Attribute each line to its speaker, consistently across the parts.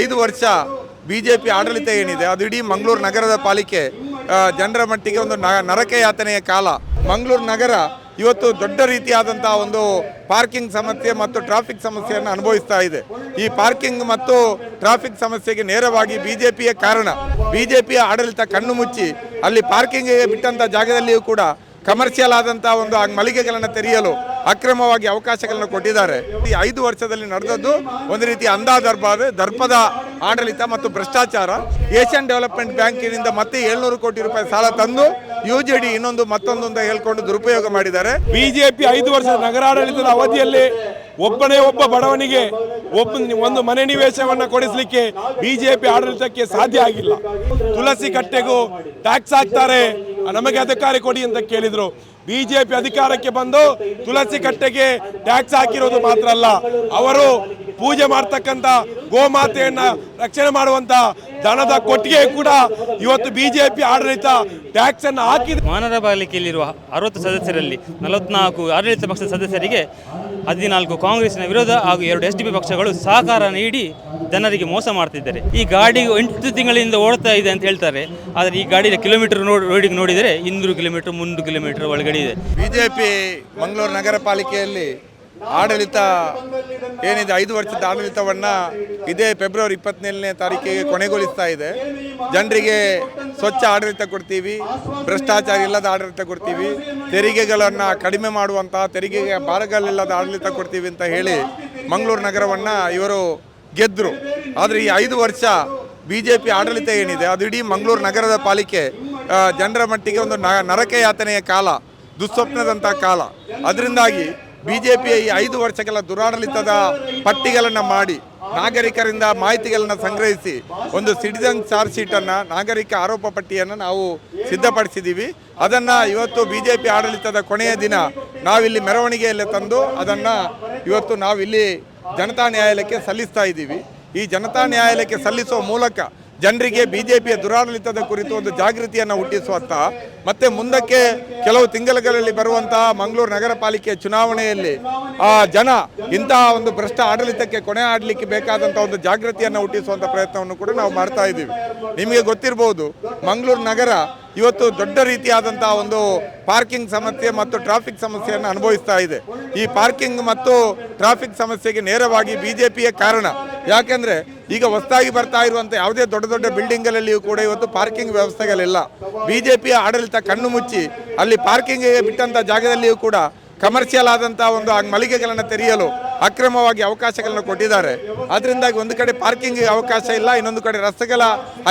Speaker 1: ಐದು ವರ್ಷ B J P ಆಡಳಿತ ಏನಿದೆ, ಅದು ಇಡೀ ಮಂಗಳೂರು ನಗರದ ಪಾಲಿಕೆ ಜನರ ಮಟ್ಟಿಗೆ ಒಂದು ನರಕ ಯಾತನೆಯ ಕಾಲ. ಮಂಗಳೂರು ನಗರ ಇವತ್ತು ದೊಡ್ಡ ರೀತಿಯಾದಂಥ ಒಂದು ಪಾರ್ಕಿಂಗ್ ಸಮಸ್ಯೆ ಮತ್ತು ಟ್ರಾಫಿಕ್ ಸಮಸ್ಯೆಯನ್ನು ಅನುಭವಿಸ್ತಾ ಇದೆ. ಈ ಪಾರ್ಕಿಂಗ್ ಮತ್ತು ಟ್ರಾಫಿಕ್ ಸಮಸ್ಯೆಗೆ ನೇರವಾಗಿ ಬಿ ಜೆ ಪಿಯ ಕಾರಣ. ಬಿ ಜೆ ಪಿಯ ಆಡಳಿತ ಕಣ್ಣು ಮುಚ್ಚಿ, ಅಲ್ಲಿ ಪಾರ್ಕಿಂಗ್ ಬಿಟ್ಟಂಥ ಜಾಗದಲ್ಲಿಯೂ ಕೂಡ ಕಮರ್ಷಿಯಲ್ ಆದಂಥ ಒಂದು ಮಳಿಗೆಗಳನ್ನು ತೆರೆಯಲು ಅಕ್ರಮವಾಗಿ ಅವಕಾಶಗಳನ್ನು ಕೊಟ್ಟಿದ್ದಾರೆ. ಈ ಐದು ವರ್ಷದಲ್ಲಿ ನಡೆದದ್ದು ಒಂದು ರೀತಿ ಅಂಧಾದರ್ಬಾರ್ ದರ್ಪದ ಆಡಳಿತ ಮತ್ತು ಭ್ರಷ್ಟಾಚಾರ. ಏಷ್ಯನ್ ಡೆವಲಪ್ಮೆಂಟ್ ಬ್ಯಾಂಕಿನಿಂದ ಮತ್ತೆ ಏಳ್ನೂರು ಕೋಟಿ ರೂಪಾಯಿ ಸಾಲ ತಂದು ಯು ಜೆ ಡಿ ಇನ್ನೊಂದು ಮತ್ತೊಂದು ಅಂತ ಹೇಳ್ಕೊಂಡು ದುರುಪಯೋಗ ಮಾಡಿದ್ದಾರೆ.
Speaker 2: ಬಿಜೆಪಿ ಐದು ವರ್ಷದ ನಗರಾಡಳಿತದ ಅವಧಿಯಲ್ಲಿ ಒಬ್ಬನೇ ಒಬ್ಬ ಬಡವನಿಗೆ ಒಬ್ಬ ಒಂದು ಮನೆ ನಿವೇಶವನ್ನು ಕೊಡಿಸಲಿಕ್ಕೆ ಬಿಜೆಪಿ ಆಡಳಿತಕ್ಕೆ ಸಾಧ್ಯ ಆಗಿಲ್ಲ. ತುಳಸಿ ಕಟ್ಟೆಗೂ ಟ್ಯಾಕ್ಸ್ ಹಾಕ್ತಾರೆ. ನಮಗೆ ಅಧಿಕಾರಿ ಕೊಡಿ ಅಂತ ಕೇಳಿದ್ರು. ಬಿಜೆಪಿ ಅಧಿಕಾರಕ್ಕೆ ಬಂದು ತುಳಸಿ ಕಟ್ಟೆಗೆ ಟ್ಯಾಕ್ಸ್ ಹಾಕಿರೋದು ಮಾತ್ರ ಅಲ್ಲ. ಅವರು ಪೂಜೆ ಮಾಡ್ತಕ್ಕಂಥ ಗೋಮಾತೆಯನ್ನ ರಕ್ಷಣೆ ಮಾಡುವಂತ ದನದ ಕೊಟ್ಟಿಗೆ ಕೂಡ ಇವತ್ತು ಬಿಜೆಪಿ ಆಡಳಿತ ಟ್ಯಾಕ್ಸ್ ಅನ್ನು ಹಾಕಿದ.
Speaker 3: ಮಾನವ ಪಾಲಿಕೆಯಲ್ಲಿರುವ ಅರವತ್ತು ಸದಸ್ಯರಲ್ಲಿ ನಲವತ್ನಾಲ್ಕು ಆಡಳಿತ ಪಕ್ಷದ ಸದಸ್ಯರಿಗೆ ಹದಿನಾಲ್ಕು ಕಾಂಗ್ರೆಸ್ನ ವಿರೋಧ ಹಾಗೂ ಎರಡು ಎಸ್ ಡಿ ಪಕ್ಷಗಳು ಸಹಕಾರ ನೀಡಿ ಜನರಿಗೆ ಮೋಸ ಮಾಡ್ತಿದ್ದಾರೆ. ಈ ಗಾಡಿ ಎಂಟು ತಿಂಗಳಿಂದ ಓಡ್ತಾ ಇದೆ ಅಂತ ಹೇಳ್ತಾರೆ. ಆದರೆ ಈ ಗಾಡಿಯ ಕಿಲೋಮೀಟರ್ ನೋಡಿ, ರೋಡಿಗೆ ನೋಡಿದರೆ ಇನ್ನೂರು ಕಿಲೋಮೀಟರ್, ಮುನ್ನೂರು ಕಿಲೋಮೀಟರ್ ಒಳಗಡೆ ಇದೆ.
Speaker 1: ಬಿಜೆಪಿ ಮಂಗಳೂರು ನಗರ ಪಾಲಿಕೆಯಲ್ಲಿ ಆಡಳಿತ ಏನಿದೆ, ಐದು ವರ್ಷದ ಆಡಳಿತವನ್ನ ಇದೇ ಫೆಬ್ರವರಿ ಇಪ್ಪತ್ತೇಳನೇ ತಾರೀಕಿಗೆ ಕೊನೆಗೊಳಿಸ್ತಾ ಇದೆ. ಜನರಿಗೆ ಸ್ವಚ್ಛ ಆಡಳಿತ ಕೊಡ್ತೀವಿ, ಭ್ರಷ್ಟಾಚಾರ ಇಲ್ಲದ ಆಡಳಿತ ಕೊಡ್ತೀವಿ, ತೆರಿಗೆಗಳನ್ನು ಕಡಿಮೆ ಮಾಡುವಂತಹ ತೆರಿಗೆಗೆ ಬಾರಗಳಿಲ್ಲದ ಆಡಳಿತ ಕೊಡ್ತೀವಿ ಅಂತ ಹೇಳಿ ಮಂಗಳೂರು ನಗರವನ್ನು ಇವರು ಗೆದ್ದರು ಆದರೆ ಈ ಐದು ವರ್ಷ ಬಿ ಜೆ ಪಿ ಆಡಳಿತ ಏನಿದೆ, ಅದು ಇಡೀ ಮಂಗಳೂರು ನಗರದ ಪಾಲಿಕೆ ಜನರ ಮಟ್ಟಿಗೆ ಒಂದು ನರಕ ಯಾತನೆಯ ಕಾಲ ದುಸ್ವಪ್ನದಂಥ ಕಾಲ. ಅದರಿಂದಾಗಿ ಬಿ ಜೆ ಪಿಯ ಈ ಐದು ವರ್ಷಗಳ ದುರಾಡಳಿತದ ಪಟ್ಟಿಗಳನ್ನು ಮಾಡಿ, ನಾಗರಿಕರಿಂದ ಮಾಹಿತಿಗಳನ್ನು ಸಂಗ್ರಹಿಸಿ, ಒಂದು ಸಿಟಿಜನ್ ಚಾರ್ಜ್ ಶೀಟನ್ನು ನಾಗರಿಕ ಆರೋಪ ಪಟ್ಟಿಯನ್ನು ನಾವು ಸಿದ್ಧಪಡಿಸಿದ್ದೀವಿ ಅದನ್ನು ಇವತ್ತು ಬಿ ಜೆ ಪಿ ಆಡಳಿತದ ಕೊನೆಯ ದಿನ ನಾವಿಲ್ಲಿ ಮೆರವಣಿಗೆಯಲ್ಲಿ ತಂದು ಅದನ್ನು ಇವತ್ತು ನಾವಿಲ್ಲಿ ಜನತಾ ನ್ಯಾಯಾಲಯಕ್ಕೆ ಸಲ್ಲಿಸ್ತಾ ಇದ್ದೀವಿ ಈ ಜನತಾ ನ್ಯಾಯಾಲಯಕ್ಕೆ ಸಲ್ಲಿಸುವ ಮೂಲಕ ಜನರಿಗೆ ಬಿ ಜೆ ಪಿಯ ದುರಾಡಳಿತದ ಕುರಿತು ಒಂದು ಜಾಗೃತಿಯನ್ನು ಹುಟ್ಟಿಸುವತ್ತ ಮತ್ತೆ ಮುಂದಕ್ಕೆ ಕೆಲವು ತಿಂಗಳುಗಳಲ್ಲಿ ಬರುವಂತಹ ಮಂಗಳೂರು ನಗರ ಪಾಲಿಕೆಯ ಚುನಾವಣೆಯಲ್ಲಿ ಆ ಜನ ಇಂತಹ ಒಂದು ಭ್ರಷ್ಟ ಆಡಳಿತಕ್ಕೆ ಕೊನೆ ಆಡಲಿಕ್ಕೆ ಬೇಕಾದಂತಹ ಒಂದು ಜಾಗೃತಿಯನ್ನು ಹುಟ್ಟಿಸುವಂತ ಪ್ರಯತ್ನವನ್ನು ಕೂಡ ನಾವು ಮಾಡ್ತಾ ಇದ್ದೀವಿ. ನಿಮಗೆ ಗೊತ್ತಿರಬಹುದು ಮಂಗಳೂರು ನಗರ ಇವತ್ತು ದೊಡ್ಡ ರೀತಿಯಾದಂತಹ ಒಂದು ಪಾರ್ಕಿಂಗ್ ಸಮಸ್ಯೆ ಮತ್ತು ಟ್ರಾಫಿಕ್ ಸಮಸ್ಯೆಯನ್ನು ಅನುಭವಿಸ್ತಾ ಇದೆ. ಈ ಪಾರ್ಕಿಂಗ್ ಮತ್ತು ಟ್ರಾಫಿಕ್ ಸಮಸ್ಯೆಗೆ ನೇರವಾಗಿ ಬಿಜೆಪಿಯ ಕಾರಣ. ಯಾಕೆಂದ್ರೆ ಈಗ ಹೊಸದಾಗಿ ಬರ್ತಾ ಇರುವಂತ ಯಾವುದೇ ದೊಡ್ಡ ದೊಡ್ಡ ಬಿಲ್ಡಿಂಗ್ಗಳಲ್ಲಿಯೂ ಕೂಡ ಇವತ್ತು ಪಾರ್ಕಿಂಗ್ ವ್ಯವಸ್ಥೆಗಳಿಲ್ಲ. ಬಿಜೆಪಿಯ ಆಡಳಿತ ಕಣ್ಣು ಮುಚ್ಚಿ ಅಲ್ಲಿ ಪಾರ್ಕಿಂಗ್ ಬಿಟ್ಟಂತ ಜಾಗದಲ್ಲಿಯೂ ಕೂಡ ಕಮರ್ಷಿಯಲ್ ಆದಂತಹ ಒಂದು ಮಳಿಗೆಗಳನ್ನು ತೆರೆಯಲು ಅಕ್ರಮವಾಗಿ ಅವಕಾಶಗಳನ್ನು ಕೊಟ್ಟಿದ್ದಾರೆ. ಅದರಿಂದಾಗಿ ಒಂದು ಕಡೆ ಪಾರ್ಕಿಂಗ್ ಅವಕಾಶ ಇಲ್ಲ, ಇನ್ನೊಂದು ಕಡೆ ರಸ್ತೆಗಳ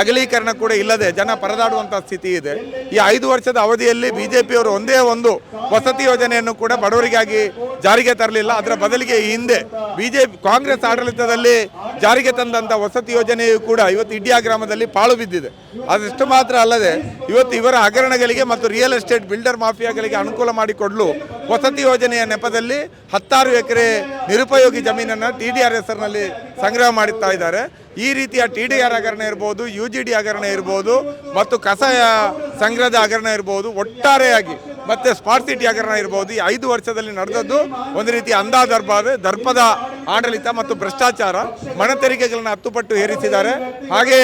Speaker 1: ಅಗಲೀಕರಣ ಕೂಡ ಇಲ್ಲದೆ ಜನ ಪರದಾಡುವಂತಹ ಸ್ಥಿತಿ ಇದೆ. ಈ ಐದು ವರ್ಷದ ಅವಧಿಯಲ್ಲಿ ಬಿಜೆಪಿಯವರು ಒಂದೇ ಒಂದು ವಸತಿ ಯೋಜನೆಯನ್ನು ಕೂಡ ಬಡವರಿಗಾಗಿ ಜಾರಿಗೆ ತರಲಿಲ್ಲ. ಅದರ ಬದಲಿಗೆ ಹಿಂದೆ ಬಿಜೆಪಿ, ಕಾಂಗ್ರೆಸ್ ಆಡಳಿತದಲ್ಲಿ ಜಾರಿಗೆ ತಂದಂತ ವಸತಿ ಯೋಜನೆಯು ಕೂಡ ಇವತ್ತು ಇಡಿಯಾ ಗ್ರಾಮದಲ್ಲಿ ಪಾಳು ಬಿದ್ದಿದೆ. ಅದಷ್ಟು ಮಾತ್ರ ಅಲ್ಲದೆ ಇವತ್ತು ಇವರ ಹಗರಣಗಳಿಗೆ ಮತ್ತು ರಿಯಲ್ ಎಸ್ಟೇಟ್ ಬಿಲ್ಡರ್ ಮಾಫಿಯಾಗಳಿಗೆ ಅನುಕೂಲ ಮಾಡಿಕೊಡಲು ವಸತಿ ಯೋಜನೆಯ ನೆಪದಲ್ಲಿ ಹತ್ತಾರು ಎಕರೆ ನಿರುಪಯೋಗಿ ಜಮೀನನ್ನು ಟಿ ಡಿ ಆರ್ ಹೆಸರಿನಲ್ಲಿ ಸಂಗ್ರಹ ಮಾಡುತ್ತಾ ಇದ್ದಾರೆ. ಈ ರೀತಿಯ ಟಿ ಡಿ ಆರ್ ಹಗರಣ ಇರ್ಬೋದು, ಯು ಜಿ ಡಿ ಹಗರಣ ಇರ್ಬೋದು ಮತ್ತು ಕಸ ಸಂಗ್ರಹದ ಹಗರಣ ಇರ್ಬೋದು, ಒಟ್ಟಾರೆಯಾಗಿ ಮತ್ತು ಸ್ಮಾರ್ಟ್ ಸಿಟಿ ಹಗರಣ ಇರ್ಬೋದು. ಈ ಐದು ವರ್ಷದಲ್ಲಿ ನಡೆದದ್ದು ಒಂದು ರೀತಿ ಅಂಧಾದರ್ಬಾರ್ ದರ್ಪದ ಆಡಳಿತ ಮತ್ತು ಭ್ರಷ್ಟಾಚಾರ. ಮನೆ ತೆರಿಗೆಗಳನ್ನು ಹತ್ತು ಪಟ್ಟು ಏರಿಸಿದ್ದಾರೆ ಹಾಗೆ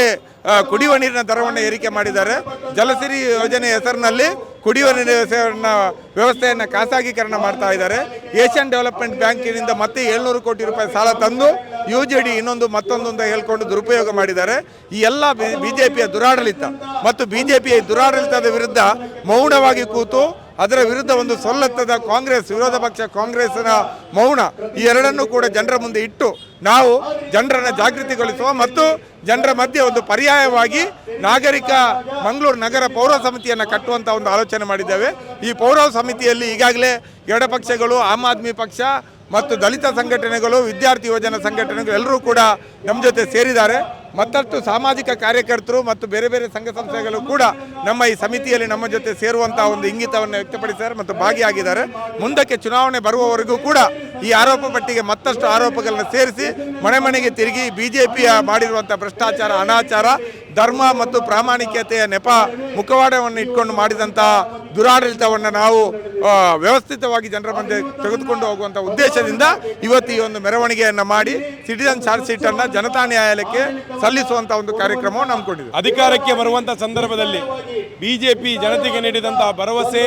Speaker 1: ಕುಡಿಯುವ ನೀರಿನ ದರವನ್ನು ಏರಿಕೆ ಮಾಡಿದ್ದಾರೆ. ಜಲಸಿರಿ ಯೋಜನೆ ಹೆಸರಿನಲ್ಲಿ ಕುಡಿಯುವ ನೀರಿನ ವ್ಯವಸ್ಥೆಯನ್ನು ಖಾಸಗೀಕರಣ ಮಾಡ್ತಾ ಇದ್ದಾರೆ. ಏಷ್ಯನ್ ಡೆವಲಪ್ಮೆಂಟ್ ಬ್ಯಾಂಕಿನಿಂದ ಮತ್ತೆ ಏಳ್ನೂರು ಕೋಟಿ ರೂಪಾಯಿ ಸಾಲ ತಂದು ಯು ಜೆ ಡಿ ಇನ್ನೊಂದು ಮತ್ತೊಂದು ಅಂತ ಹೇಳ್ಕೊಂಡು ದುರುಪಯೋಗ ಮಾಡಿದ್ದಾರೆ. ಈ ಎಲ್ಲ ಬಿಜೆಪಿಯ ದುರಾಡಳಿತ ಮತ್ತು ಬಿಜೆಪಿಯ ದುರಾಡಳಿತದ ವಿರುದ್ಧ ಮೌನವಾಗಿ ಕೂತು ಅದರ ವಿರುದ್ಧ ಒಂದು ಸೊಲ್ಲತ್ತದ ಕಾಂಗ್ರೆಸ್, ವಿರೋಧ ಪಕ್ಷ ಕಾಂಗ್ರೆಸ್ನ ಮೌನ ಈ ಎರಡನ್ನೂ ಕೂಡ ಜನರ ಮುಂದೆ ಇಟ್ಟು ನಾವು ಜನರನ್ನು ಜಾಗೃತಿಗೊಳಿಸುವ ಮತ್ತು ಜನರ ಮಧ್ಯೆ ಒಂದು ಪರ್ಯಾಯವಾಗಿ ನಾಗರಿಕ ಮಂಗಳೂರು ನಗರ ಪೌರ ಸಮಿತಿಯನ್ನು ಕಟ್ಟುವಂಥ ಒಂದು ಆಲೋಚನೆ ಮಾಡಿದ್ದೇವೆ. ಈ ಪೌರ ಸಮಿತಿಯಲ್ಲಿ ಈಗಾಗಲೇ ಎಡಪಕ್ಷಗಳು, ಆಮ್ ಆದ್ಮಿ ಪಕ್ಷ ಮತ್ತು ದಲಿತ ಸಂಘಟನೆಗಳು, ವಿದ್ಯಾರ್ಥಿ ಯುವಜನ ಸಂಘಟನೆಗಳು ಎಲ್ಲರೂ ಕೂಡ ನಮ್ಮ ಜೊತೆ ಸೇರಿದ್ದಾರೆ. ಮತ್ತಷ್ಟು ಸಾಮಾಜಿಕ ಕಾರ್ಯಕರ್ತರು ಮತ್ತು ಬೇರೆ ಬೇರೆ ಸಂಘ ಸಂಸ್ಥೆಗಳು ಕೂಡ ನಮ್ಮ ಈ ಸಮಿತಿಯಲ್ಲಿ ನಮ್ಮ ಜೊತೆ ಸೇರುವಂತಹ ಒಂದು ಇಂಗಿತವನ್ನು ವ್ಯಕ್ತಪಡಿಸಿದ್ದಾರೆ ಮತ್ತು ಭಾಗಿಯಾಗಿದ್ದಾರೆ. ಮುಂದಕ್ಕೆ ಚುನಾವಣೆ ಬರುವವರೆಗೂ ಕೂಡ ಈ ಆರೋಪ ಪಟ್ಟಿಗೆ ಮತ್ತಷ್ಟು ಆರೋಪಗಳನ್ನು ಸೇರಿಸಿ ಮನೆ ಮನೆಗೆ ತಿರುಗಿ ಬಿಜೆಪಿಯ ಮಾಡಿರುವಂಥ ಭ್ರಷ್ಟಾಚಾರ, ಅನಾಚಾರ, ಧರ್ಮ ಮತ್ತು ಪ್ರಾಮಾಣಿಕತೆಯ ನೆಪ ಮುಖವಾಡವನ್ನು ಇಟ್ಕೊಂಡು ಮಾಡಿದಂತಹ ದುರಾಡಳಿತವನ್ನು ನಾವು ವ್ಯವಸ್ಥಿತವಾಗಿ ಜನರ ಮುಂದೆ ತೆಗೆದುಕೊಂಡು ಹೋಗುವಂಥ ಉದ್ದೇಶದಿಂದ ಇವತ್ತು ಈ ಒಂದು ಮೆರವಣಿಗೆಯನ್ನು ಮಾಡಿ ಸಿಟಿಜನ್ ಚಾರ್ಜ್ ಶೀಟನ್ನು ಜನತಾ ನ್ಯಾಯಾಲಯಕ್ಕೆ ಸಲ್ಲಿಸುವಂಥ ಒಂದು ಕಾರ್ಯಕ್ರಮವನ್ನು ಹಮ್ಮಿಕೊಂಡಿದೆ
Speaker 2: ಅಧಿಕಾರಕ್ಕೆ ಬರುವಂತ ಸಂದರ್ಭದಲ್ಲಿ ಬಿಜೆಪಿ ಜನತೆಗೆ ನೀಡಿದಂತಹ ಭರವಸೆ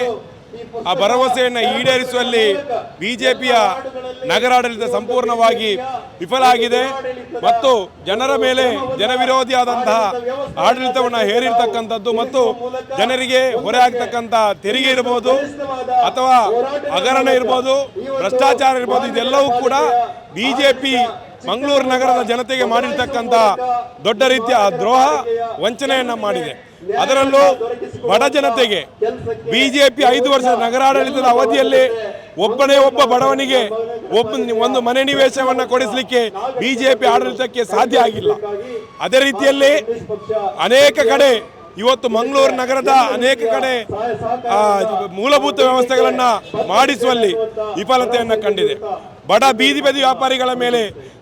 Speaker 2: ಆ ಭರವಸೆಯನ್ನು ಈಡೇರಿಸುವಲ್ಲಿ ಬಿಜೆಪಿಯ ನಗರಾಡಳಿತ ಸಂಪೂರ್ಣವಾಗಿ ವಿಫಲ ಆಗಿದೆ. ಮತ್ತು ಜನರ ಮೇಲೆ ಜನವಿರೋಧಿಯಾದಂತಹ ಆಡಳಿತವನ್ನು ಹೇರಿರ್ತಕ್ಕಂಥದ್ದು ಮತ್ತು ಜನರಿಗೆ ಹೊರೆ ಆಗ್ತಕ್ಕಂಥ ತೆರಿಗೆ ಇರ್ಬೋದು ಅಥವಾ ಹಗರಣ ಇರ್ಬೋದು, ಭ್ರಷ್ಟಾಚಾರ ಇರ್ಬೋದು, ಇದೆಲ್ಲವೂ ಕೂಡ ಬಿಜೆಪಿ ಮಂಗಳೂರು ನಗರದ ಜನತೆಗೆ ಮಾಡಿರ್ತಕ್ಕಂಥ ದೊಡ್ಡ ರೀತಿಯ ದ್ರೋಹ, ವಂಚನೆಯನ್ನು ಮಾಡಿದೆ. ಅದರಲ್ಲೂ ಬಡ ಜನತೆಗೆ ಬಿಜೆಪಿ ಐದು ವರ್ಷದ ನಗರಾಡಳಿತದ ಅವಧಿಯಲ್ಲಿ ಒಬ್ಬನೇ ಒಬ್ಬ ಬಡವನಿಗೆ ಒಬ್ಬ ಒಂದು ಮನೆ ನಿವೇಶವನ್ನು ಕೊಡಿಸಲಿಕ್ಕೆ ಬಿಜೆಪಿ ಆಡಳಿತಕ್ಕೆ ಸಾಧ್ಯ ಆಗಿಲ್ಲ. ಅದೇ ರೀತಿಯಲ್ಲಿ ಅನೇಕ ಕಡೆ ಇವತ್ತು ಮಂಗಳೂರು ನಗರದ ಅನೇಕ ಕಡೆ ಮೂಲಭೂತ ವ್ಯವಸ್ಥೆಗಳನ್ನ ಮಾಡಿಸುವಲ್ಲಿ ವಿಫಲತೆಯನ್ನು ಕಂಡಿದೆ. ಬಡ ಬೀದಿ ಬದಿ ವ್ಯಾಪಾರಿಗಳ ಮೇಲೆ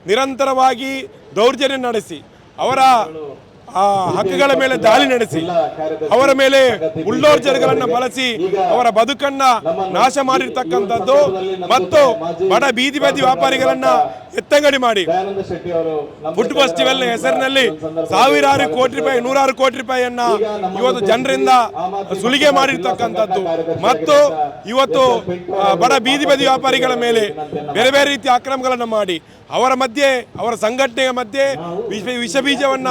Speaker 2: ನಿರಂತರವಾಗಿ ದೌರ್ಜನ್ಯ ನಡೆಸಿ ಅವರ ಆ, ಹಕ್ಕುಗಳ ಮೇಲೆ ದಾಳಿ ನಡೆಸಿ ಅವರ ಮೇಲೆ ಬುಲ್ಡೋರ್ಜರ್ಗಳನ್ನು ಬಳಸಿ ಅವರ ಬದುಕನ್ನ ನಾಶ ಮಾಡಿರ್ತಕ್ಕಂಥದ್ದು ಮತ್ತು ಬಡ ಬೀದಿ ಬದಿ ವ್ಯಾಪಾರಿಗಳನ್ನ ಎತ್ತಂಗಡಿ ಮಾಡಿ. ಫುಡ್ ಫೆಸ್ಟಿವಲ್ ಹೆಸರಿನಲ್ಲಿ ಸಾವಿರಾರು ಕೋಟಿ ರೂಪಾಯಿ ನೂರಾರು ಕೋಟಿ ರೂಪಾಯಿಯನ್ನ ಇವತ್ತು ಜನರಿಂದ ಸುಲಿಗೆ ಮಾಡಿರ್ತಕ್ಕಂಥದ್ದು. ಮತ್ತು ಇವತ್ತು ಬಡ ಬೀದಿ ಬದಿ ವ್ಯಾಪಾರಿಗಳ ಮೇಲೆ ಬೇರೆ ಬೇರೆ ರೀತಿಯ ಅಕ್ರಮಗಳನ್ನು ಮಾಡಿ ಅವರ ಮಧ್ಯೆ ಅವರ ಸಂಘಟನೆಯ ಮಧ್ಯೆ ವಿಷ ವಿಷ ಬೀಜವನ್ನ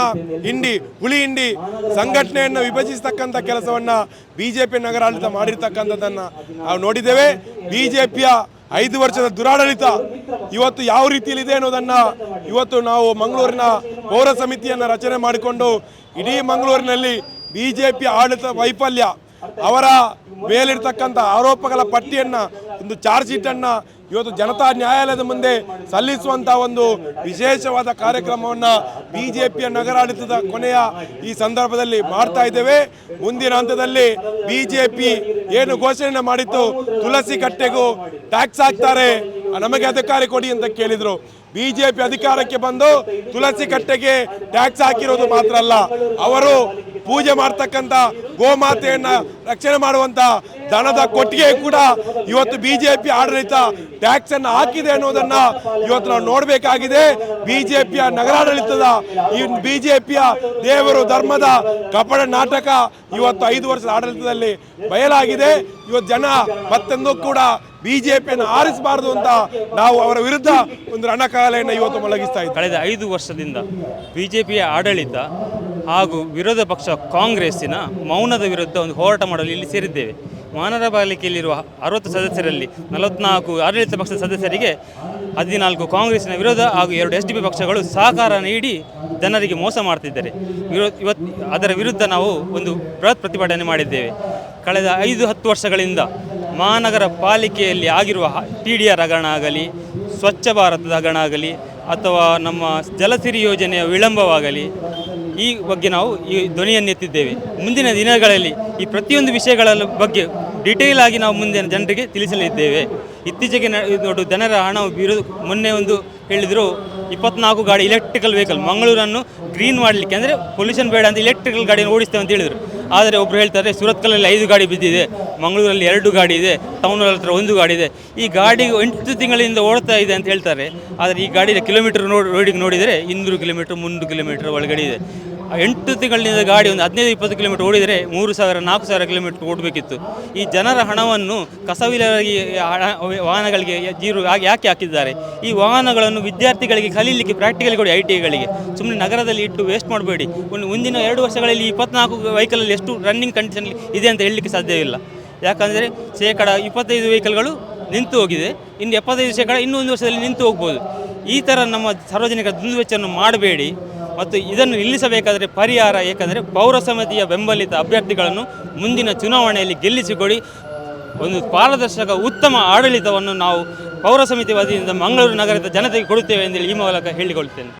Speaker 2: ಹಿಂಡಿ ಹುಳಿ ಹಿಂಡಿ ಸಂಘಟನೆಯನ್ನು ವಿಭಜಿಸತಕ್ಕಂಥ ಕೆಲಸವನ್ನ ಪಿ ನಗರಾಡಳಿತ ಮಾಡಿರ್ತಕ್ಕಂಥದ್ದನ್ನ ನಾವು ನೋಡಿದ್ದೇವೆ. ಬಿಜೆಪಿಯ ಐದು ವರ್ಷದ ದುರಾಡಳಿತ ಇವತ್ತು ಯಾವ ರೀತಿಯಲ್ಲಿ ಇದೆ ಅನ್ನೋದನ್ನ ಇವತ್ತು ನಾವು ಮಂಗಳೂರಿನ ಪೌರ ಸಮಿತಿಯನ್ನು ರಚನೆ ಮಾಡಿಕೊಂಡು ಇಡೀ ಮಂಗಳೂರಿನಲ್ಲಿ ಬಿಜೆಪಿ ಆಡಳಿತ ವೈಫಲ್ಯ ಅವರ ಮೇಲಿರ್ತಕ್ಕಂಥ ಆರೋಪಗಳ ಪಟ್ಟಿಯನ್ನ, ಒಂದು ಚಾರ್ಜ್ ಶೀಟ್ ಅನ್ನ ಇವತ್ತು ಜನತಾ ನ್ಯಾಯಾಲಯದ ಮುಂದೆ ಸಲ್ಲಿಸುವಂಥ ಒಂದು ವಿಶೇಷವಾದ ಕಾರ್ಯಕ್ರಮವನ್ನ ಪಿಯ ನಗರಾಡಳಿತದ ಕೊನೆಯ ಈ ಸಂದರ್ಭದಲ್ಲಿ ಮಾಡ್ತಾ ಇದ್ದೇವೆ. ಮುಂದಿನ ಹಂತದಲ್ಲಿ ಬಿಜೆಪಿ ಏನು ಘೋಷಣೆ ಮಾಡಿತ್ತು, ತುಳಸಿ ಕಟ್ಟೆಗೂ ಟ್ಯಾಕ್ಸ್ ಹಾಕ್ತಾರೆ, ನಮಗೆ ಅಧಿಕಾರ ಕೊಡಿ ಅಂತ ಕೇಳಿದ್ರು. ಬಿಜೆಪಿ ಅಧಿಕಾರಕ್ಕೆ ಬಂದು ತುಳಸಿ ಕಟ್ಟೆಗೆ ಟ್ಯಾಕ್ಸ್ ಹಾಕಿರೋದು ಮಾತ್ರ ಅಲ್ಲ, ಅವರು ಪೂಜೆ ಮಾಡ್ತಕ್ಕಂಥ ಗೋಮಾತೆಯನ್ನ ರಕ್ಷಣೆ ಮಾಡುವಂತ ದನದ ಕೊಟ್ಟಿಗೆ ಕೂಡ ಇವತ್ತು ಬಿಜೆಪಿ ಆಡಳಿತ ಟ್ಯಾಕ್ಸ್ ಅನ್ನು ಹಾಕಿದೆ ಅನ್ನೋದನ್ನ ಇವತ್ತು ನಾವು ನೋಡಬೇಕಾಗಿದೆ. ಬಿಜೆಪಿಯ ನಗರಾಡಳಿತದ ಈ ಬಿಜೆಪಿಯ ದೇವರು ಧರ್ಮದ ಕಪಡ ನಾಟಕ ಇವತ್ತು ಐದು ವರ್ಷದ ಆಡಳಿತದಲ್ಲಿ ಬಯಲಾಗಿದೆ. ಇವತ್ತು ಜನ ಮತ್ತೊಂದು ಕೂಡ ಬಿಜೆಪಿಯನ್ನು ಆರಿಸಬಾರದು ಅಂತ ನಾವು ಅವರ ವಿರುದ್ಧ ಒಂದು ರಣಕಾಲೆಯನ್ನು ಇವತ್ತು ಮೊಳಗಿಸ್ತಾ ಇದ್ದೀವಿ.
Speaker 3: ಕಳೆದ ಐದು ವರ್ಷದಿಂದ ಬಿಜೆಪಿಯ ಆಡಳಿತ ಹಾಗೂ ವಿರೋಧ ಪಕ್ಷ ಕಾಂಗ್ರೆಸ್ಸಿನ ಮೌನದ ವಿರುದ್ಧ ಒಂದು ಹೋರಾಟ ಮಾಡಲು ಇಲ್ಲಿ ಸೇರಿದ್ದೇವೆ. ಮಾನವ ಪಾಲಿಕೆಯಲ್ಲಿರುವ ಅರವತ್ತು ಸದಸ್ಯರಲ್ಲಿ ನಲವತ್ನಾಲ್ಕು ಆಡಳಿತ ಪಕ್ಷದ ಸದಸ್ಯರಿಗೆ ಹದಿನಾಲ್ಕು ಕಾಂಗ್ರೆಸ್ಸಿನ ವಿರೋಧ ಹಾಗೂ ಎರಡು ಎಸ್ ಡಿ ಪಿ ಪಕ್ಷಗಳು ಸಹಕಾರ ನೀಡಿ ಜನರಿಗೆ ಮೋಸ ಮಾಡ್ತಿದ್ದಾರೆ. ವಿರೋ ಇವತ್ತು ಅದರ ವಿರುದ್ಧ ನಾವು ಒಂದು ಬೃಹತ್ ಪ್ರತಿಭಟನೆ ಮಾಡಿದ್ದೇವೆ. ಕಳೆದ ಐದು ಹತ್ತು ವರ್ಷಗಳಿಂದ ಮಹಾನಗರ ಪಾಲಿಕೆಯಲ್ಲಿ ಆಗಿರುವ ಟಿ ಡಿ ಆರ್ ಹಗರಣ ಆಗಲಿ, ಸ್ವಚ್ಛ ಭಾರತದ ಹಗರಣ ಆಗಲಿ, ಅಥವಾ ನಮ್ಮ ಜಲಸಿರಿ ಯೋಜನೆಯ ವಿಳಂಬವಾಗಲಿ ಈ ಬಗ್ಗೆ ನಾವು ಈ ಧ್ವನಿಯನ್ನೆತ್ತಿದ್ದೇವೆ ಮುಂದಿನ ದಿನಗಳಲ್ಲಿ ಈ ಪ್ರತಿಯೊಂದು ವಿಷಯಗಳ ಬಗ್ಗೆ ಡೀಟೇಲ್ ಆಗಿ ನಾವು ಮುಂದಿನ ಜನರಿಗೆ ತಿಳಿಸಲಿದ್ದೇವೆ. ಇತ್ತೀಚೆಗೆ ನೋಡು, ಜನರ ಹಣ ವಿರೋಧ ಮೊನ್ನೆ ಒಂದು ಹೇಳಿದರು, ಇಪ್ಪತ್ನಾಲ್ಕು ಗಾಡಿ ಎಲೆಕ್ಟ್ರಿಕಲ್ ವೆಹಿಕಲ್ ಮಂಗಳೂರನ್ನು ಗ್ರೀನ್ ಮಾಡಲಿಕ್ಕೆ. ಅಂದರೆ ಪೊಲ್ಯೂಷನ್ ಬೇಡ ಅಂತ ಇಲೆಕ್ಟ್ರಿಕಲ್ ಗಾಡಿಯನ್ನು ಓಡಿಸ್ತೇವೆ ಅಂತ ಹೇಳಿದರು. ಆದರೆ ಒಬ್ಬರು ಹೇಳ್ತಾರೆ ಸುರತ್ಕಲಲ್ಲಿ ಐದು ಗಾಡಿ ಬಿದ್ದಿದೆ, ಮಂಗಳೂರಲ್ಲಿ ಎರಡು ಗಾಡಿ ಇದೆ ಟೌನ್ ಹತ್ರ ಒಂದು ಗಾಡಿ ಇದೆ. ಈ ಗಾಡಿ ಎಂಟು ತಿಂಗಳಿಂದ ಓಡ್ತಾ ಇದೆ ಅಂತ ಹೇಳ್ತಾರೆ. ಆದರೆ ಈ ಗಾಡಿಯ ಕಿಲೋಮೀಟರ್ ನೋಡಿ, ರೋಡಿಗೆ ನೋಡಿದರೆ ಇನ್ನೂರು ಕಿಲೋಮೀಟರ್, ಮುನ್ನೂರು ಕಿಲೋಮೀಟರ್ ಒಳಗಡೆ ಇದೆ. ಎಂಟು ತಿಂಗಳಿನಿಂದ ಗಾಡಿ ಒಂದು ಹದಿನೈದು, ಇಪ್ಪತ್ತು ಕಿಲೋಮೀಟರ್ ಓಡಿದರೆ ಮೂರು ಸಾವಿರ, ನಾಲ್ಕು ಸಾವಿರ ಕಿಲೋಮೀಟರ್ ಓಡಬೇಕಿತ್ತು. ಈ ಜನರ ಹಣವನ್ನು ಕಸವಿಲಾಗಿ ವಾಹನಗಳಿಗೆ ಜೀರು ಯಾಕೆ ಹಾಕಿದ್ದಾರೆ. ಈ ವಾಹನಗಳನ್ನು ವಿದ್ಯಾರ್ಥಿಗಳಿಗೆ ಕಲೀಲಿಕ್ಕೆ ಪ್ರಾಕ್ಟಿಕಲ್ ಕೊಡಿ ಐ ಟಿಗಳಿಗೆ ಸುಮ್ಮನೆ ನಗರದಲ್ಲಿ ಇಟ್ಟು ವೇಸ್ಟ್ ಮಾಡಬೇಡಿ. ಒಂದು, ಮುಂದಿನ ಎರಡು ವರ್ಷಗಳಲ್ಲಿ ಇಪ್ಪತ್ನಾಲ್ಕು ವೆಹಿಕಲಲ್ಲಿ ಎಷ್ಟು ರನ್ನಿಂಗ್ ಕಂಡೀಷನ್ ಇದೆ ಅಂತ ಹೇಳಲಿಕ್ಕೆ ಸಾಧ್ಯವಿಲ್ಲ ಯಾಕಂದರೆ ಶೇಕಡ ಇಪ್ಪತ್ತೈದು ವೆಹಿಕಲ್ಗಳು ನಿಂತು ಹೋಗಿದೆ. ಇನ್ನು ಎಪ್ಪತ್ತೈದು ಶೇಕಡ ಇನ್ನೂ ಒಂದು ವರ್ಷದಲ್ಲಿ ನಿಂತು ಹೋಗ್ಬೋದು. ಈ ಥರ ನಮ್ಮ ಸಾರ್ವಜನಿಕ ದುಂದುವೆಚ್ಚವನ್ನು ಮಾಡಬೇಡಿ. ಮತ್ತು ಇದನ್ನು ನಿಲ್ಲಿಸಬೇಕಾದರೆ ಪರಿಹಾರ, ಏಕೆಂದರೆ ಪೌರ ಸಮಿತಿಯ ಬೆಂಬಲಿತ ಅಭ್ಯರ್ಥಿಗಳನ್ನು ಮುಂದಿನ ಚುನಾವಣೆಯಲ್ಲಿ ಗೆಲ್ಲಿಸಿಕೊಡಿ. ಒಂದು ಪಾರದರ್ಶಕ ಉತ್ತಮ ಆಡಳಿತವನ್ನು ನಾವು ಪೌರ ಸಮಿತಿ ವತಿಯಿಂದ ಮಂಗಳೂರು ನಗರದ ಜನತೆಗೆ ಕೊಡುತ್ತೇವೆ ಎಂದು ಈ ಮೂಲಕ ಹೇಳಿಕೊಳ್ತೇನೆ